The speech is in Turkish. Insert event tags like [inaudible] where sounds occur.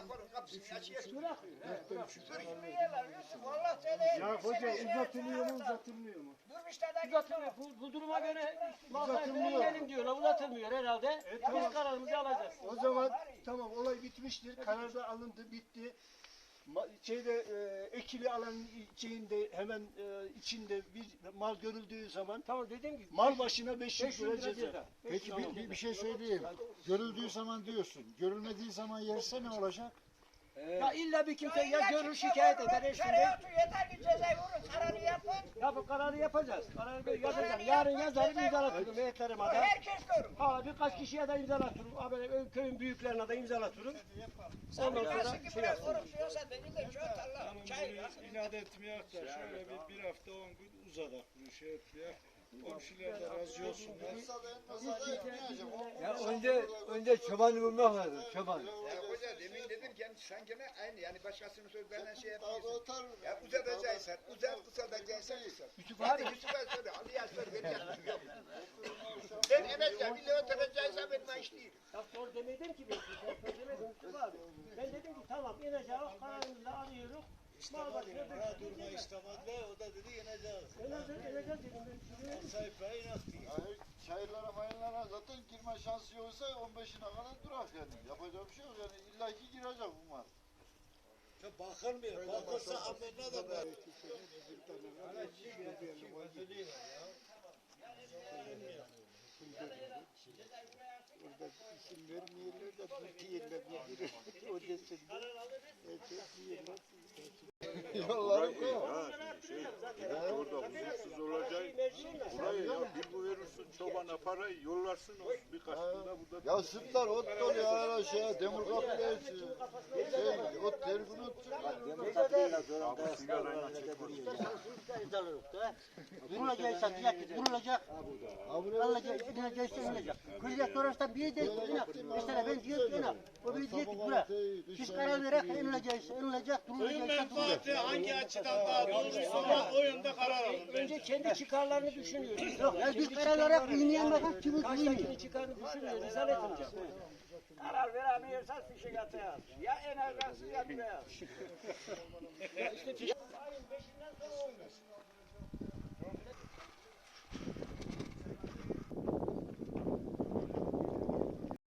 kafanın kapısını açıyor. Bırakmıyor. Sürüşmüyorlar Yusuf. Allah seni. Ya hoca uzatılıyor mu uzatılmıyor mu? Durmuşlar da Uzatılmıyor. Bu, bu duruma göre masayı Uzatılmıyor. verelim diyorlar. Uzatılmıyor herhalde. Biz kararımızı alacağız. O zaman tamam olay bitmiştir. Karar da alındı, bitti. Şeyde e, ekili alan şeyinde hemen e, içinde bir mal görüldüğü zaman Tamam dediğim gibi. mal başına 500 500 lira ceza. ceza. Peki bir, bir, bir şey söyleyeyim. Görüldüğü zaman diyorsun. Görülmediği zaman yerse ne olacak? Ya illa bir kimse ya görür şikayet eder eşinde. Yeter ki cezayı vurun. Kararı yapın. Ya bu kararı yapacağız. Kararı böyle yazacağız. Yarın yazarım imzalatırım heyetlerime de. Herkes görür. Ha birkaç kişiye de imzalatırım. Ha böyle köyün büyüklerine de imzalatırım. Ondan sonra şey nasıl? İnat etmeyek de şöyle bir, bir hafta on gün uzadak bu şey etmeyek. Komşular da razı olsunlar. Ya önce önce çobanı bulmak lazım. Çoban. Ya hoca demin sen gene aynı yani başkasının sözlerinden şey yapıyorsun. Ya uzatacaksan uzat kısaltacaksan kısalt. Yusuf abi. Yusuf'a söyle [laughs] beni yapmıyor. Ben evet ya bir lira oturacaksa benim iş değil. Ya sor demedim ki ben. Sor demedim Mustafa abi. Ben dedim ki tamam ineceğiz kararımızı alıyoruz. Mal başına Ha 500 durma lira. istemediler o da dedi yeneceğiz. Ineceğiz ineceğiz dedim. Ben Sayfaya inat. Yani çayırlara mayırlara zaten girme şansı yoksa 15'ine kadar durak yani. Yapacak bir şey yok yani illaki girecek mal. Bakılmıyor. Bakılsa haberine de bak. Orada isim vermeyenler de bir diyenler bir o desin. Yolları. Orada huzursuz olacak. Burayı ya bir bu verirsin çobana parayı yollarsın o birkaç yılda burada. Ya sırtlar ot dolu ya şeye demir kapıya şey ot ot. Abi sigarayla çekmez. Vurulacaksa diyak vurulacak. Alınacak, edilecekse edilecek. Kıracak sorarsan bir de inak. Mesela ben diyorum ki inak. O bir diyor ki bura. Biz karar vererek enilecek, durulacaksa durulacak. hangi açıdan daha doğruysa ona o yönde karar alın. Önce kendi çıkarlarını düşünüyoruz. Yok ya biz karar vererek uyumayan bakın kimi uyumuyor. Karşıdakinin çıkarını düşünmüyoruz. İzah etmeyeceğim. Karar veremiyorsan fişek atacağız. Ya enerjisi ya [laughs] buraya. Ya